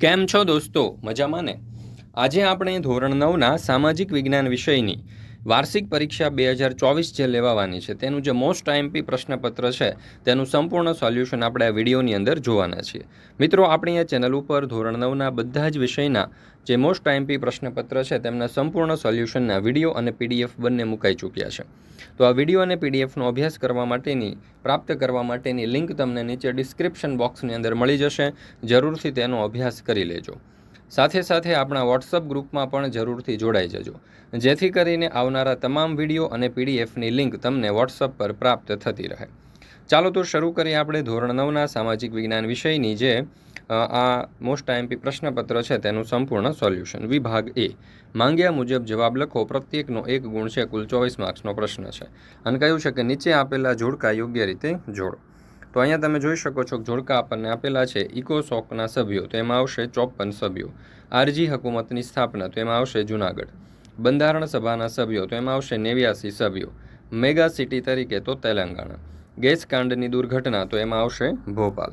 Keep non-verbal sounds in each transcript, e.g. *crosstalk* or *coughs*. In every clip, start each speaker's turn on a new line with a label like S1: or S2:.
S1: કેમ છો દોસ્તો? મજામાં ને? આજે આપણે ધોરણ નવના સામાજિક વિજ્ઞાન વિષયની વાર્ષિક પરીક્ષા બે હજાર ચોવીસ જે લેવાવાની છે, તેનું જે મોસ્ટ આઈએમપી પ્રશ્નપત્ર છે, તેનું સંપૂર્ણ સોલ્યુશન આપણે આ વિડીયોની અંદર જોવાના છીએ. મિત્રો, આપણી આ ચેનલ ઉપર ધોરણ નવના બધા જ વિષયના જે મોસ્ટ આઈએમપી પ્રશ્નપત્ર છે, તેમના સંપૂર્ણ સોલ્યુશનના વીડિયો અને પીડીએફ બંને મુકાઈ ચૂક્યા છે. તો આ વીડિયો અને પીડીએફનો અભ્યાસ કરવા માટેની, પ્રાપ્ત કરવા માટેની લિંક તમને નીચે ડિસ્ક્રિપ્શન બોક્સની અંદર મળી જશે. જરૂરથી તેનો અભ્યાસ કરી લેજો. સાથે સાથે આપણા વોટ્સઅપ ગ્રુપમાં પણ જરૂરથી જોડાઈ જજો. જેથી કરીને આવનારા તમામ વીડિયો અને પીડીએફની લિંક તમને વોટ્સઅપ પર પ્રાપ્ત થતી રહે. ચાલો તો શરૂ કરીએ આપણે ધોરણ નવના સામાજિક વિજ્ઞાન વિષયની જે આ મોસ્ટ આઈએમપી પ્રશ્નપત્ર છે તેનું સંપૂર્ણ સોલ્યુશન. વિભાગ એ. માંગ્યા મુજબ જવાબ લખો. પ્રત્યેકનો એક ગુણ છે, કુલ ચોવીસ માર્ક્સનો પ્રશ્ન છે. અને કહ્યું છે કે નીચે આપેલા જોડકા યોગ્ય રીતે જોડો. તો અહીંયા તમે જોઈ શકો છો કે જોડકા આપણને આપેલા છે, ઇકોસોકના સભ્યો, તો એમાં આવશે ચોપન સભ્યો. આરજી હકુમતની સ્થાપના, તો એમાં આવશે જુનાગઢ. બંધારણ સભાના સભ્યો, તો એમાં આવશે નેવ્યાસી સભ્યો. મેગા સિટી તરીકે તો તેલંગાણા. ગેસ કાંડની દુર્ઘટના, તો એમાં આવશે ભોપાલ.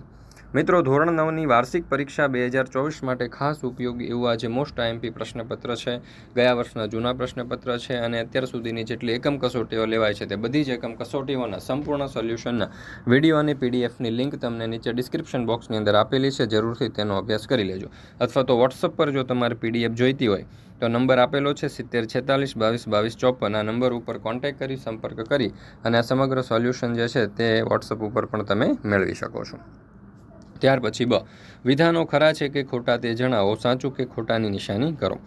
S1: મિત્રો, ધોરણ નવની વાર્ષિક પરીક્ષા બે હજાર ચોવીસ માટે ખાસ ઉપયોગી એવું આજે મોસ્ટ આઈએમપી પ્રશ્નપત્ર છે. ગયા વર્ષના જૂના પ્રશ્નપત્ર છે અને અત્યાર સુધીની જેટલી એકમ કસોટીઓ લેવાય છે તે બધી જ એકમ કસોટીઓના સંપૂર્ણ સોલ્યુશનના વીડિયો અને પીડીએફની લિંક તમને નીચે ડિસ્ક્રિપ્શન બોક્સની અંદર આપેલી છે. જરૂરથી તેનો અભ્યાસ કરી લેજો. અથવા તો વોટ્સઅપ પર જો તમારે પીડીએફ જોઈતી હોય, તો નંબર આપેલો છે સિત્તેર છેતાલીસ બાવીસ બાવીસ ચોપન. આ નંબર ઉપર કોન્ટેક્ટ કરી, સંપર્ક કરી અને આ સમગ્ર સોલ્યુશન જે છે તે વોટ્સઅપ ઉપર પણ તમે મેળવી શકો છો. ત્યાર પછી બ. વિધાનો ખરા છે કે ખોટા તે જણાવો, સાચું કે ખોટાની નિશાની કરો.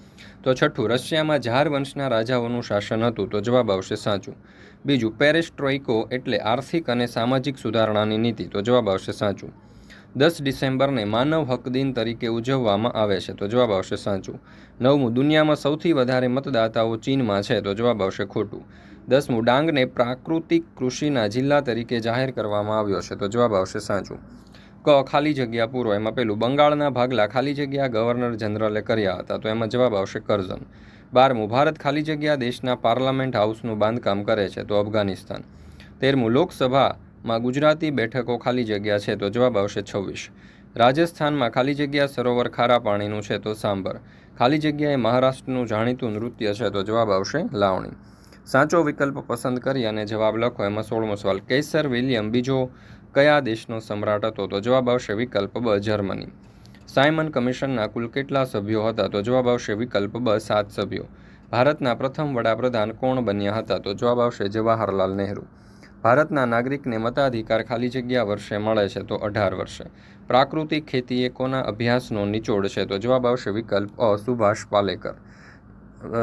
S1: તો છઠ્ઠું, રશિયામાં ઝાર વંશના રાજાઓનું શાસન હતું, તો જવાબ આવશે સાચું. બીજું, પેરેસ્ટ્રોઇકો એટલે આર્થિક અને સામાજિક સુધારણાની નીતિ, તો જવાબ આવશે સાચું. દસ ડિસેમ્બરને માનવ હક દિન તરીકે ઉજવવામાં આવે છે, તો જવાબ આવશે સાચું. નવમું, દુનિયામાં સૌથી વધારે મતદાતાઓ ચીનમાં છે, તો જવાબ આવશે ખોટું. દસમું, ડાંગને પ્રાકૃતિક કૃષિના જિલ્લા તરીકે જાહેર કરવામાં આવ્યો છે, તો જવાબ આવશે સાચું. ખાલી જગ્યા પૂરો. એમાં પેલું, બંગાળના ભાગલા ખાલી જગ્યા ગવર્નર જનરલે કર્યા હતા. તો એમાં જવાબ આવશે કરઝન બારમું, ભારત ખાલી જગ્યા દેશના પાર્લામેન્ટ હાઉસનું બાંધકામ કરે છે, તો અફઘાનિસ્તાન. તેરમું, લોકસભામાં ગુજરાતી બેઠકો ખાલી જગ્યા છે, તો જવાબ આવશે છવ્વીસ. રાજસ્થાનમાં ખાલી જગ્યા સરોવર ખારા પાણીનું છે, તો સાંભર. ખાલી જગ્યાએ મહારાષ્ટ્રનું જાણીતું નૃત્ય છે, તો જવાબ આવશે લાવણી. સાચો વિકલ્પ પસંદ કરી અને જવાબ લખો. એમાં સોળમો સવાલ, કેસર વિલિયમ બીજો કયા દેશનો સમ્રાટ હતો? તો જવાબ આવશે વિકલ્પ બ, જર્મની. સાયમન કમિશનના કુલ કેટલા સભ્યો હતા? તો જવાબ આવશે વિકલ્પ બ, સાત સભ્યો. ભારતના પ્રથમ વડાપ્રધાન કોણ બન્યા હતા? તો જવાબ આવશે જવાહરલાલ નહેરુ. ભારતના નાગરિકને મતાધિકાર ખાલી જગ્યા વર્ષે મળે છે, તો અઢાર વર્ષે. પ્રાકૃતિક ખેતી એ કોના અભ્યાસનો નિચોડ છે? તો જવાબ આવશે વિકલ્પ અ, સુભાષ પાલેકર.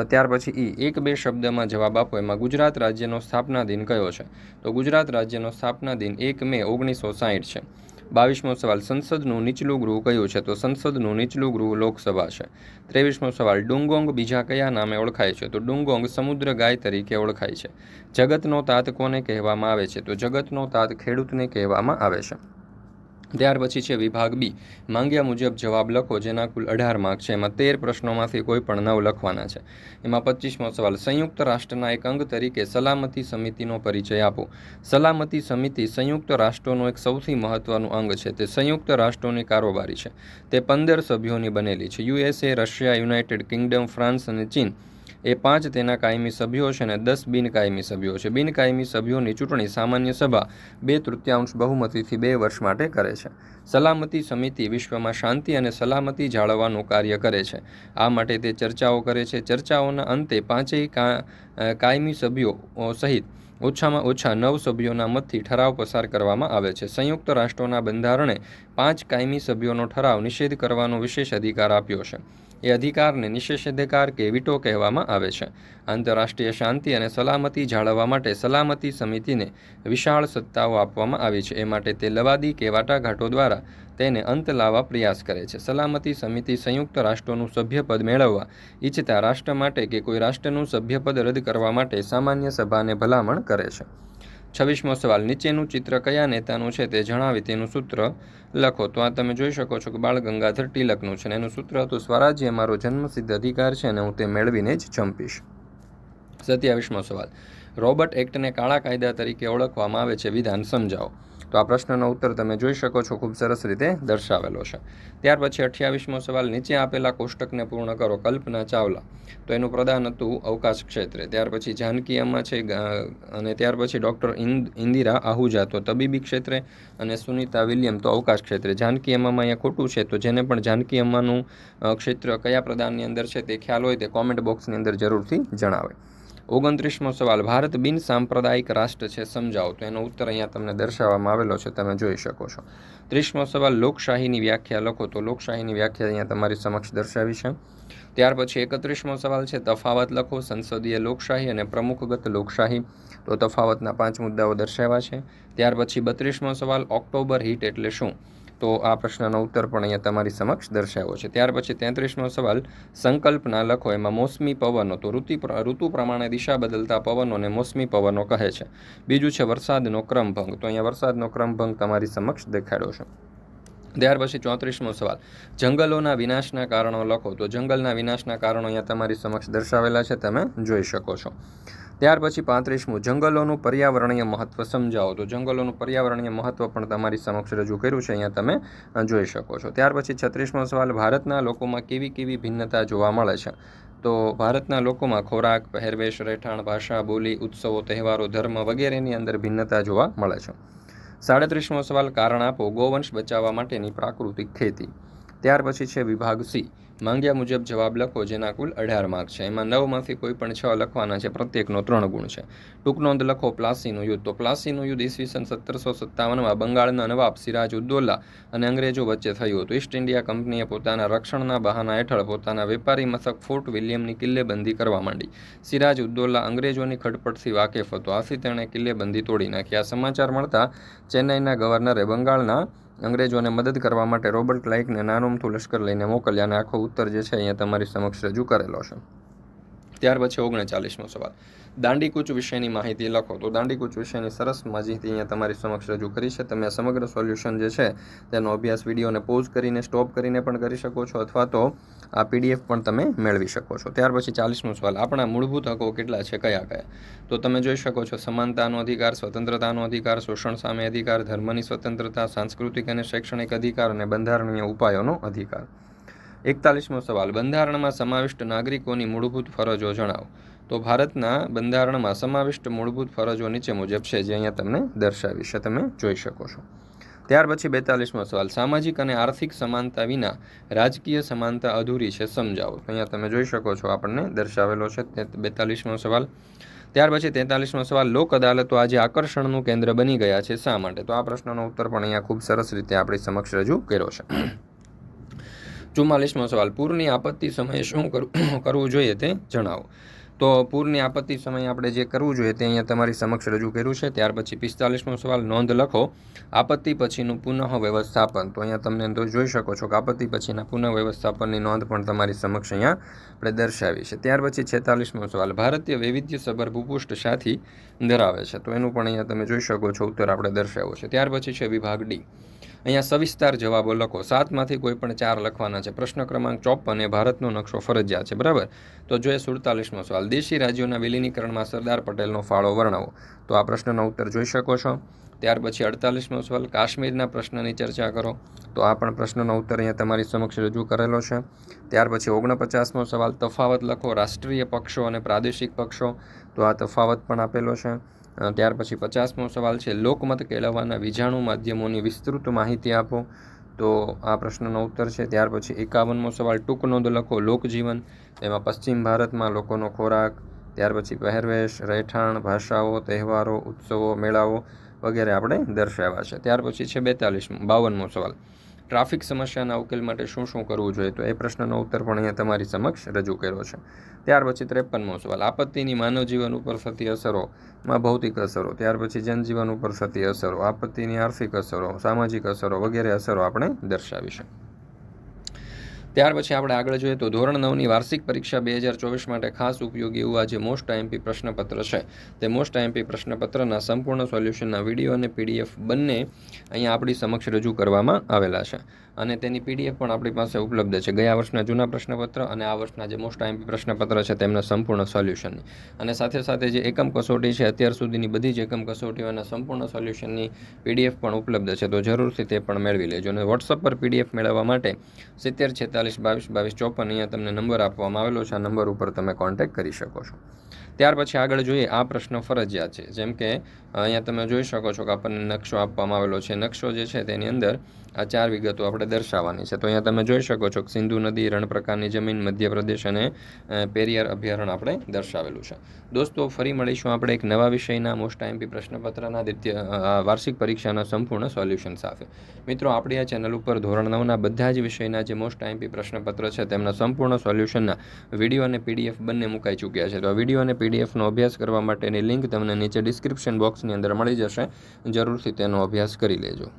S1: ત્યાર પછી ઈ એક બે શબ્દમાં જવાબ આપો. એમાં ગુજરાત રાજ્યનો સ્થાપના દિન કયો છે? તો ગુજરાત રાજ્યનો સ્થાપના દિન એક મે ઓગણીસો સાહીઠ છે. બાવીસમો સવાલ, સંસદનું નીચલું ગૃહ કયું છે? તો સંસદનું નીચલું ગૃહ લોકસભા છે. ત્રેવીસમો સવાલ, ડુંગોંગ બીજા કયા નામે ઓળખાય છે? તો ડુંગોંગ સમુદ્ર ગાય તરીકે ઓળખાય છે. જગતનો તાત કોને કહેવામાં આવે છે? તો જગતનો તાત ખેડૂતને કહેવામાં આવે છે. ત્યાર પછી છે વિભાગ બી. માંગ્યા મુજબ જવાબ લખો, જેના કુલ અઢાર માર્ક છે. એમાં તેર પ્રશ્નોમાંથી કોઈ પણ નવ લખવાના છે. એમાં પચીસમો સવાલ, સંયુક્ત રાષ્ટ્રના એક અંગ તરીકે સલામતી સમિતિનો પરિચય આપો. સલામતી સમિતિ સંયુક્ત રાષ્ટ્રોનું એક સૌથી મહત્વનું અંગ છે. તે સંયુક્ત રાષ્ટ્રોની કારોબારી છે. તે પંદર સભ્યોની બનેલી છે. USA Russia, United Kingdom, France અને ચીન. એ પાંચ તેના કાયમી સભ્યો છે અને દસ બિનકાયમી સભ્યો છે. બિનકાયમી સભ્યોની ચૂંટણી સામાન્ય સભા બે તૃતીયાંશ બહુમતીથી બે વર્ષ માટે કરે છે. સલામતી સમિતિ વિશ્વમાં શાંતિ અને સલામતી જાળવવાનું કાર્ય કરે છે. આ માટે તે ચર્ચાઓ કરે છે. ચર્ચાઓના અંતે પાંચેય કાયમી સભ્યો સહિત ઓછામાં ઓછા નવ સભ્યોના મતથી ઠરાવ પસાર કરવામાં આવે છે. સંયુક્ત રાષ્ટ્રોના બંધારણે પાંચ કાયમી સભ્યોનો ઠરાવ નિષેધ કરવાનો વિશેષ અધિકાર આપ્યો છે. એ અધિકારને નિષેધાધિકાર કે વિટો કહેવામાં આવે છે. આંતરરાષ્ટ્રીય શાંતિ અને સલામતી જાળવવા માટે સલામતી સમિતિને વિશાળ સત્તાઓ આપવામાં આવી છે. એ માટે તે લવાદી કે વાટાઘાટો દ્વારા તેને અંત લાવવા પ્રયાસ કરે છે. સલામતી સમિતિ સંયુક્ત રાષ્ટ્રોનું સભ્યપદ મેળવવા ઈચ્છતા રાષ્ટ્ર માટે કે કોઈ રાષ્ટ્રનું સભ્યપદ રદ કરવા માટે સામાન્ય સભાને ભલામણ કરે છે. છવ્વીસમો સવાલ, નીચેનું ચિત્ર કયા નેતાનું છે તે જણાવી તેનું સૂત્ર લખો. તો આ તમે જોઈ શકો છો કે બાળ ગંગાધર તિલકનું છે અને એનું સૂત્ર હતું, સ્વરાજ્ય મારો જન્મસિદ્ધ અધિકાર છે અને હું તે મેળવીને જ ચંપીશ સત્યાવીસમો સવાલ, રોબર્ટ એક્ટને કાળા કાયદા તરીકે ઓળખવામાં આવે છે, વિધાન સમજાવો. તો આ પ્રશ્નનો ઉત્તર તમે જોઈ શકો છો, ખૂબ સરસ રીતે દર્શાવેલો છે. ત્યાર પછી અઠ્યાવીસમો સવાલ, નીચે આપેલા કોષ્ટકને પૂર્ણ કરો, કલ્પના ચાવલા. તો એનું પ્રદાન હતું અવકાશ ક્ષેત્રે. ત્યાર પછી જાનકી અમ્મા છે અને ત્યાર પછી ડૉક્ટર ઇન્દિરા આહુજા. તો તબીબી ક્ષેત્રે અને સુનિતા વિલિયમ, તો અવકાશ ક્ષેત્રે. જાનકી અમ્મામાં અહીંયા ખોટું છે, તો જેને પણ જાનકી અમ્માનું ક્ષેત્ર કયા પ્રદાનની અંદર છે તે ખ્યાલ હોય તે કોમેન્ટ બોક્સની અંદર જરૂરથી જણાવે. ઓગણત્રીસમો સવાલ, ભારત બિન સાંપ્રદાયિક રાષ્ટ્ર છે, સમજાવો. તો એનો ઉત્તર અહીંયા તમને દર્શાવવામાં આવેલો છે, તમે જોઈ શકો છો. ત્રીસમો સવાલ, લોકશાહીની વ્યાખ્યા લખો તો લોકશાહીની વ્યાખ્યા અહીંયા તમારી સમક્ષ દર્શાવી છે. ત્યાર પછી એકત્રીસમો સવાલ છે, તફાવત લખો, સંસદીય લોકશાહી અને પ્રમુખગત લોકશાહી. તો તફાવતના પાંચ મુદ્દાઓ દર્શાવ્યા છે. ત્યાર પછી બત્રીસમો સવાલ, ઓક્ટોબર હિટ એટલે શું? તો આ પ્રશ્નનો ઉત્તર પણ અહીંયા તમારી સમક્ષ દર્શાવ્યો છે. ત્યાર પછી તેત્રીસમો સવાલ, સંકલ્પના લખો. એમાં મોસમી પવનો, તો ઋતુ ઋતુ પ્રમાણે દિશા બદલતા પવનોને મોસમી પવનો કહે છે. બીજું છે વરસાદનો ક્રમભંગ. તો અહીંયા વરસાદનો ક્રમભંગ તમારી સમક્ષ દેખાડ્યો છે. ત્યાર પછી ચોત્રીસમો સવાલ, જંગલોના વિનાશના કારણો લખો. તો જંગલના વિનાશના કારણો અહીંયા તમારી સમક્ષ દર્શાવેલા છે, તમે જોઈ શકો છો. ત્યાર પછી પાંત્રીસમું, જંગલોનું પર્યાવરણીય મહત્વ સમજાવો. તો જંગલોનું પર્યાવરણીય મહત્વ પણ તમારી સમક્ષ રજૂ કર્યું છે, અહીંયા તમે જોઈ શકો છો. ત્યાર પછી છત્રીસમો સવાલ, ભારતના લોકોમાં કેવી કેવી ભિન્નતા જોવા મળે છે? તો ભારતના લોકોમાં ખોરાક, પહેરવેશ, રહેઠાણ, ભાષા, બોલી, ઉત્સવો, તહેવારો, ધર્મ વગેરેની અંદર ભિન્નતા જોવા મળે છે. સાડત્રીસમો સવાલ, કારણ આપો, ગોવંશ બચાવવા માટેની પ્રાકૃતિક ખેતી. ત્યાર પછી છે વિભાગ સી. માંગ્યા મુજબ જવાબ લખો, જેના કુલ અઢાર માર્ક છે. એમાં નવમાંથી કોઈ પણ છ લખવાના છે, પ્રત્યેકનો ત્રણ ગુણ છે. ટૂંક નોંધ લખો, પ્લાસીનું યુદ્ધ. તો પ્લાસીનું યુદ્ધ ઈસવીસન સત્તરસો સત્તાવનમાં બંગાળના નવાબ સિરાજ ઉદ્દોલા અને અંગ્રેજો વચ્ચે થયું હતું. ઈસ્ટ ઇન્ડિયા કંપનીએ પોતાના રક્ષણના બહાના હેઠળ પોતાના વેપારી મથક ફોર્ટ વિલિયમની કિલ્લેબંધી કરવા માંડી. સિરાજ ઉદ્દોલા અંગ્રેજોની ખડપટથી વાકેફ હતો. આથી તેણે કિલ્લેબંધી તોડી નાખી. આ સમાચાર મળતા ચેન્નાઈના ગવર્નરે બંગાળના અંગ્રેજોને મદદ કરવા માટે રોબર્ટ ક્લાઇકને નાનોમથું લશ્કર લઈને મોકલ્યા અને આખો ઉત્તર જે છે અહીંયા તમારી સમક્ષ રજૂ કરેલો છે. ત્યાર પછી ઓગણચાલીસમો સવાલ. દાંડીકૂચ વિશેની માહિતી લખો. તો દાંડીકૂચ વિશેની સરસ માહિતી અહીંયા તમારી સમક્ષ રજૂ કરી છે. તમે સમગ્ર સોલ્યુશન જે છે, તેનો અભ્યાસ વિડીયોને પોઝ કરીને, સ્ટોપ કરીને પણ કરી શકો છો, અથવા તો આ પીડીએફ પણ તમે મેળવી શકો છો. ત્યાર પછી ચાલીસમો સવાલ. આપણા મૂળભૂત હકો કેટલા છે, કયા કયા? તો તમે જોઈ શકો છો, સમાનતાનો અધિકાર, સ્વતંત્રતાનો અધિકાર, શોષણ સામે અધિકાર, ધર્મની સ્વતંત્રતા, સાંસ્કૃતિક અને શૈક્ષણિક અધિકાર અને બંધારણીય ઉપાયોનો અધિકાર. એકતાલીસમો સવાલ. બંધારણમાં સમાવિષ્ટ નાગરિકોની મૂળભૂત ફરજો જણાવો. તો ભારતના બંધારણમાં સમાવિષ્ટ મૂળભૂત ફરજો નીચે મુજબ છે, જે અહીંયા તમને દર્શાવી છે. તમે જોઈ શકો છો. ત્યાર પછી બેતાલીસમો સવાલ. સામાજિક અને આર્થિક સમાનતા વિના રાજકીય સમાનતા અધૂરી છે, સમજાવો. અહીંયા તમે જોઈ શકો છો, આપણને દર્શાવેલો છે બેતાલીસમો સવાલ. ત્યાર પછી તેતાલીસમો સવાલ. લોક અદાલતો આજે આકર્ષણનું કેન્દ્ર બની ગયા છે. શા માટે? તો આ પ્રશ્નનો ઉત્તર પણ અહીંયા ખૂબ સરસ રીતે આપણી સમક્ષ રજૂ કર્યો છે. ચુમ્માલીસમો સવાલ. પૂરની આપત્તિ સમયે શું કરવું *coughs* કરવું જોઈએ તે જણાવો. તો પૂરની આપત્તિ સમયે આપણે જે કરવું જોઈએ તે અહીંયા તમારી સમક્ષ રજૂ કર્યું છે. ત્યાર પછી પિસ્તાલીસમો સવાલ. નોંધ લખો. આપત્તિ પછીનું પુનઃ વ્યવસ્થાપન તો અહીંયા તમને તો જોઈ શકો છો કે આપત્તિ પછીના પુનઃ વ્યવસ્થાપનની નોંધ પણ તમારી સમક્ષ અહીંયા આપણે દર્શાવી છે. ત્યાર પછી છેતાલીસમો સવાલ. ભારતીય વૈવિધ્યસભર ભૂપૃષ્ઠ સાથી ધરાવે છે. તો એનું પણ અહીંયા તમે જોઈ શકો છો. ઉત્તર આપણે દર્શાવ્યો છે. ત્યાર પછી છે વિભાગ ડી. અહીંયા સવિસ્તાર જવાબો લખો. સાતમાંથી કોઈ પણ ચાર લખવાના છે. પ્રશ્ન ક્રમાંક ચોપન એ ભારતનો નકશો ફરજિયાત છે, બરાબર? તો જોઈએ સુડતાલીસમો સવાલ. દેશી રાજ્યોના વિલીનીકરણમાં સરદાર પટેલનો ફાળો વર્ણવો. તો આ પ્રશ્નનો ઉત્તર જોઈ શકો છો. ત્યાર પછી અડતાલીસમો સવાલ. કાશ્મીરના પ્રશ્નની ચર્ચા કરો. તો આ પણ પ્રશ્નનો ઉત્તર અહીંયા તમારી સમક્ષ રજૂ કરેલો છે. ત્યાર પછી ઓગણપચાસમો સવાલ. તફાવત લખો. રાષ્ટ્રીય પક્ષો અને પ્રાદેશિક પક્ષો. તો આ તફાવત પણ આપેલો છે. ત્યાર પછી પચાસમો સવાલ છે, લોકમત કેળવવાના વિજાણુ માધ્યમોની વિસ્તૃત માહિતી આપો. તો આ પ્રશ્નનો ઉત્તર છે, ત્યાર પછી એકાવનમો સવાલ, ટૂંક નોંધ લખો, લોકજીવન. એમાં પશ્ચિમ ભારતમાં લોકોનો ખોરાક, ત્યાર પછી પહેરવેશ, રહેઠાણ, ભાષાઓ, તહેવારો, ઉત્સવો, મેળાઓ વગેરે આપણે દર્શાવ્યા છે. ત્યાર પછી છે બેતાલીસમો, બાવનમો સવાલ. ટ્રાફિક સમસ્યાના ઉકેલ માટે શું શું કરવું જોઈએ? તો એ પ્રશ્નનો ઉત્તર પણ અહીંયા તમારી સમક્ષ રજૂ કર્યો છે. ત્યાર પછી ત્રેપનમો સવાલ, આપત્તિની માનવ જીવન ઉપર થતી અસરોમાં ભૌતિક અસરો, ત્યાર પછી જનજીવન ઉપર થતી અસરો, આપત્તિની આર્થિક અસરો, સામાજિક અસરો વગેરે અસરો આપણે દર્શાવી છે ત્યાર પછી આપણે આગળ જોઈએ તો ધોરણ નવની વાર્ષિક પરીક્ષા બે હજાર ચોવીસ માટે ખાસ ઉપયોગી એવું આ જે મોસ્ટ આઈએમપી પ્રશ્નપત્ર છે. તે મોસ્ટ આઈએમપી પ્રશ્નપત્રના સંપૂર્ણ સોલ્યુશનના વીડિયો અને પીડીએફ બંને અહીંયા આપણી સમક્ષ રજૂ કરવામાં આવેલા છે. અને તેની પીડીએફ પણ આપણી પાસે ઉપલબ્ધ છે. ગયા વર્ષના જૂના પ્રશ્નપત્ર અને આ વર્ષના જે મોસ્ટ આઈમ્પી પ્રશ્નપત્ર છે તેમના સંપૂર્ણ સોલ્યુશનની અને સાથે સાથે જે એકમ કસોટી છે અત્યાર સુધીની બધી જ એકમ કસોટીઓના સંપૂર્ણ સોલ્યુશનની પીડીએફ પણ ઉપલબ્ધ છે. તો જરૂરથી તે પણ મેળવી લેજો. અને વોટ્સઅપ પર પીડીએફ મેળવવા માટે સિત્તેર છેતાલીસ બાવીસ બાવીસ ચોપન અહીંયા તમને નંબર આપવામાં આવેલો છે. આ નંબર ઉપર તમે કોન્ટેક્ટ કરી શકો છો. ત્યાર પછી આગળ જોઈએ આ પ્રશ્ન ફરજિયાત છે. જેમ કે, અહીંયા તમે જોઈ શકો છો કે આપણને નકશો આપવામાં આવેલો છે. નકશો જે છે તેની અંદર આ ચાર વિગતો આપણે દર્શાવવાની છે. તો અહીંયા તમે જોઈ શકો છો કે સિંધુ નદી રણ પ્રકારની જમીન, મધ્યપ્રદેશ અને પેરિયર અભયારણ્ય આપણે દર્શાવેલું છે. દોસ્તો, ફરી મળીશું આપણે એક નવા વિષયના મોસ્ટ ટાઈમપી પ્રશ્નપત્રના વાર્ષિક પરીક્ષાના સંપૂર્ણ સોલ્યુશન સાથે. મિત્રો, આપણી આ ચેનલ ઉપર ધોરણ નવના બધા જ વિષયના જે મોસ્ટ ટાઈમપી પ્રશ્નપત્ર છે તેમના સંપૂર્ણ સોલ્યુશનના વીડિયો અને પીડીએફ બંને મુકાઈ ચૂક્યા છે. તો આ વીડિયો અને પીડીએફનો અભ્યાસ કરવા માટેની લિંક તમને નીચે ડિસ્ક્રિપ્શન બોક્સની અંદર મળી જશે. જરૂરથી તેનો અભ્યાસ કરી લેજો.